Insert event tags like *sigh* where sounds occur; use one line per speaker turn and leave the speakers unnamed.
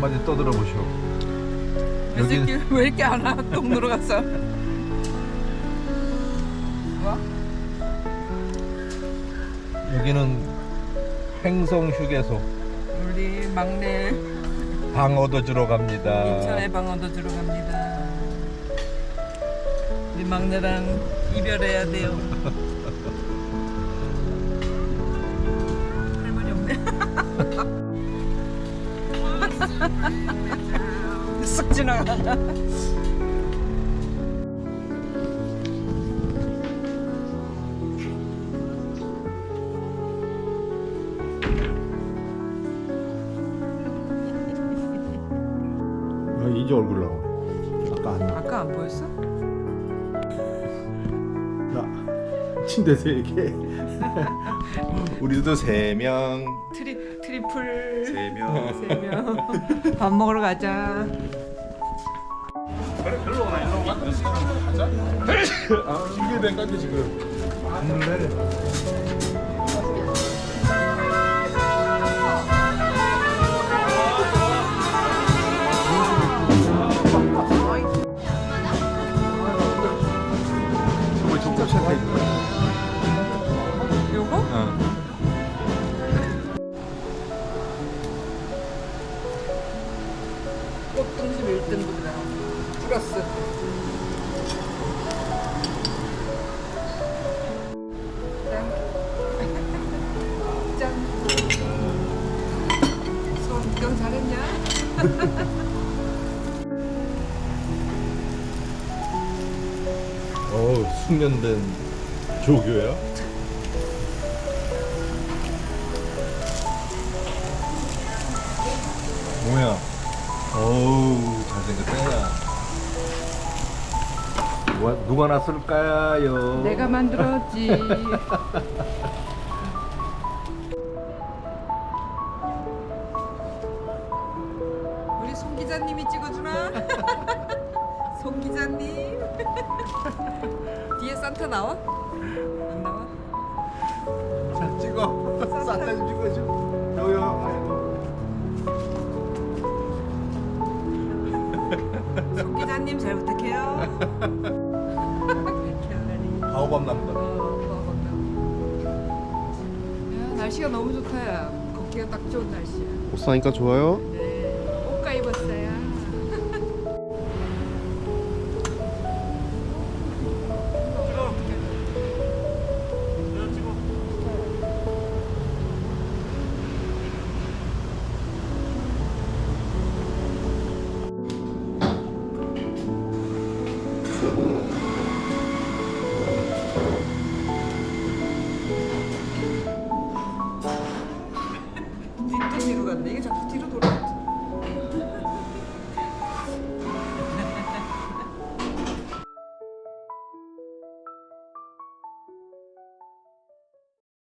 떠들어보쇼.
이 새끼 왜 이렇게 안 와? 동로로 갔어. *laughs* 뭐?
여기는 행성 휴게소.
우리 막내
방 얻어주러 갑니다.
인천에 방 얻어 주러 갑니다. 우리 막내랑 이별해야 돼요. *laughs* *laughs* 쓱 지나가.
아, 이제 얼굴 나오네. 아까 안 나.
아까 안 보였어?
나 침대 세 개. 우리도 세 명.
트리 트리플
세 명.
세 명. 밥 먹으러 가자.
아, 준비된 건데 지금. 갔는데.
플러스. 짠. 짠. 수원 구경 잘했냐?
어우, 숙련된 조교야? 뭐야? 누가, 누가 났을까요?
내가 만들었지. *laughs* 우리 송 기자님이 찍어주나? *laughs* 송 기자님. *laughs* 뒤에 산타 나와? 안 나와?
자, 찍어. 산타 좀 찍어줘. 요요.
송 기자님 잘 부탁해요.
어감납니다.
어, 날씨가 너무 좋다. 걷기가 딱 좋은 날씨야.
옷 사니까 좋아요.
네. 옷가 입었어요. 어. 뒤로 갔네. 이게 자꾸 뒤로 돌아갔지.